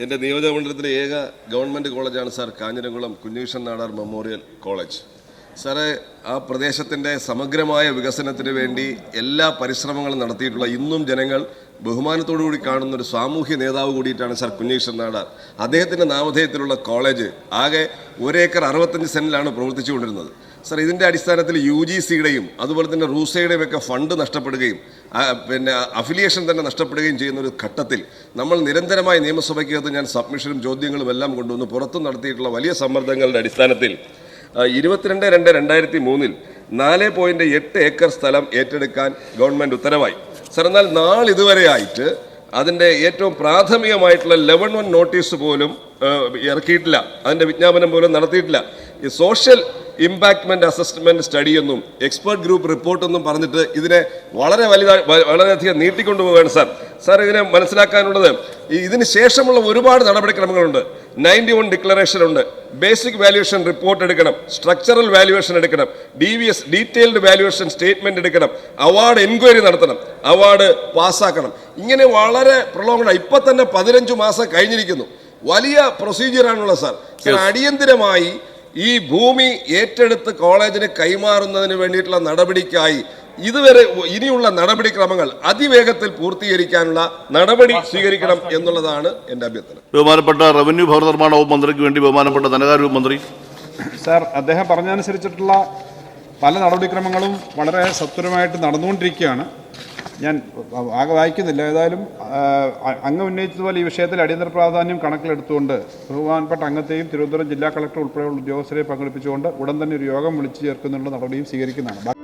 എന്റെ നിയോജകമണ്ഡലത്തിലെ ഏക ഗവൺമെന്റ് കോളേജാണ് sir Kanjiramkulam Kunjeeshan Nadar memorial college. സാറേ ആ പ്രദേശത്തിന്റെ സമഗ്രമായ വികസനത്തിന് വേണ്ടി എല്ലാ പരിശ്രമങ്ങളും നടത്തിയിട്ടുള്ള ഇന്നും ജനങ്ങൾ ബഹുമാനത്തോടു കൂടി കാണുന്ന ഒരു സാമൂഹ്യ നേതാവ് കൂടിയിട്ടാണ് സാർ കുഞ്ഞീഷൻ നാടാർ. അദ്ദേഹത്തിന്റെ നാമധേയത്തിലുള്ള കോളേജ് ആകെ ഒരേക്കർ അറുപത്തഞ്ച് സെന്റിലാണ് പ്രവർത്തിച്ചുകൊണ്ടിരുന്നത്. സാർ ഇതിന്റെ അടിസ്ഥാനത്തിൽ യു ജി സിയുടെയും അതുപോലെ തന്നെ റൂസയുടെയും ഒക്കെ ഫണ്ട് നഷ്ടപ്പെടുകയും പിന്നെ അഫിലിയേഷൻ തന്നെ നഷ്ടപ്പെടുകയും ചെയ്യുന്ന ഒരു ഘട്ടത്തിൽ നമ്മൾ നിരന്തരമായി നിയമസഭയ്ക്കകത്ത് ഞാൻ സബ്മിഷനും ചോദ്യങ്ങളും എല്ലാം കൊണ്ടുവന്ന് പുറത്തു നടത്തിയിട്ടുള്ള വലിയ സമ്മർദ്ദങ്ങളുടെ അടിസ്ഥാനത്തിൽ ഇരുപത്തിരണ്ട് രണ്ട് രണ്ടായിരത്തി മൂന്നിൽ നാല് പോയിന്റ് എട്ട് ഏക്കർ സ്ഥലം ഏറ്റെടുക്കാൻ ഗവൺമെന്റ് ഉത്തരവായി. സർ എന്നാൽ നാളിതുവരെയായിട്ട് അതിന്റെ ഏറ്റവും പ്രാഥമികമായിട്ടുള്ള ലെവൻ വൺ നോട്ടീസ് പോലും ഇറക്കിയിട്ടില്ല. അതിന്റെ വിജ്ഞാപനം പോലും നടത്തിയിട്ടില്ല. ഈ സോഷ്യൽ ഇമ്പാക്ട്മെന്റ് അസസ്മെന്റ് സ്റ്റഡി എന്നും എക്സ്പേർട്ട് ഗ്രൂപ്പ് റിപ്പോർട്ട് എന്നും പറഞ്ഞിട്ട് ഇതിനെ വളരെ വലുതായി വളരെയധികം നീട്ടിക്കൊണ്ടുപോവുകയാണ് സാർ. സാർ ഇതിനെ മനസ്സിലാക്കാനുള്ളത് ഇതിന് ശേഷമുള്ള ഒരുപാട് നടപടിക്രമങ്ങളുണ്ട്. നയന്റി വൺ ഡിക്ലറേഷൻ ഉണ്ട്. ബേസിക് വാല്യുവേഷൻ റിപ്പോർട്ട് എടുക്കണം. സ്ട്രക്ചറൽ വാല്യുവേഷൻ എടുക്കണം. D V S detailed valuation statement എടുക്കണം. അവാർഡ് എൻക്വയറി നടത്തണം. അവാർഡ് പാസ്സാക്കണം ഇങ്ങനെ വളരെ പ്രൊലോങ്ഡ് ഇപ്പൊ തന്നെ പതിനഞ്ചു മാസം കഴിഞ്ഞിരിക്കുന്നു. വലിയ പ്രൊസീജിയറാണുള്ളത് സാർ. അടിയന്തിരമായി ഈ ഭൂമി ഏറ്റെടുത്ത് കോളേജിന് കൈമാറുന്നതിന് വേണ്ടിയിട്ടുള്ള നടപടിക്കായി ഇതുവരെ ഇനിയുള്ള നടപടിക്രമങ്ങൾ അതിവേഗത്തിൽ പൂർത്തീകരിക്കാനുള്ള നടപടി സ്വീകരിക്കണം എന്നുള്ളതാണ് എന്റെ അഭ്യർത്ഥന. ബഹുമാനപ്പെട്ട റവന്യൂ ഭവന നിർമ്മാണ വകുപ്പ് മന്ത്രിക്ക് വേണ്ടി ബഹുമാനപ്പെട്ട ധനകാര്യ മന്ത്രി. സാർ അദ്ദേഹം പറഞ്ഞതനുസരിച്ചിട്ടുള്ള പല നടപടിക്രമങ്ങളും വളരെ സത്വരമായിട്ട് നടന്നുകൊണ്ടിരിക്കുകയാണ്. ഞാൻ ആകെ വായിക്കുന്നില്ല. ഏതായാലും അംഗം ഉന്നയിച്ചതുപോലെ ഈ വിഷയത്തിൽ അടിയന്തര പ്രാധാന്യം കണക്കിലെടുത്തുകൊണ്ട് ബഹുമാനപ്പെട്ട അംഗത്തെയും തിരുവനന്തപുരം ജില്ലാ കളക്ടർ ഉൾപ്പെടെയുള്ള ഉദ്യോഗസ്ഥരെ പങ്കെടുപ്പിച്ചുകൊണ്ട് ഉടൻ തന്നെ ഒരു യോഗം വിളിച്ചു ചേർക്കുന്നുള്ള നടപടിയും സ്വീകരിക്കുന്നതാണ്.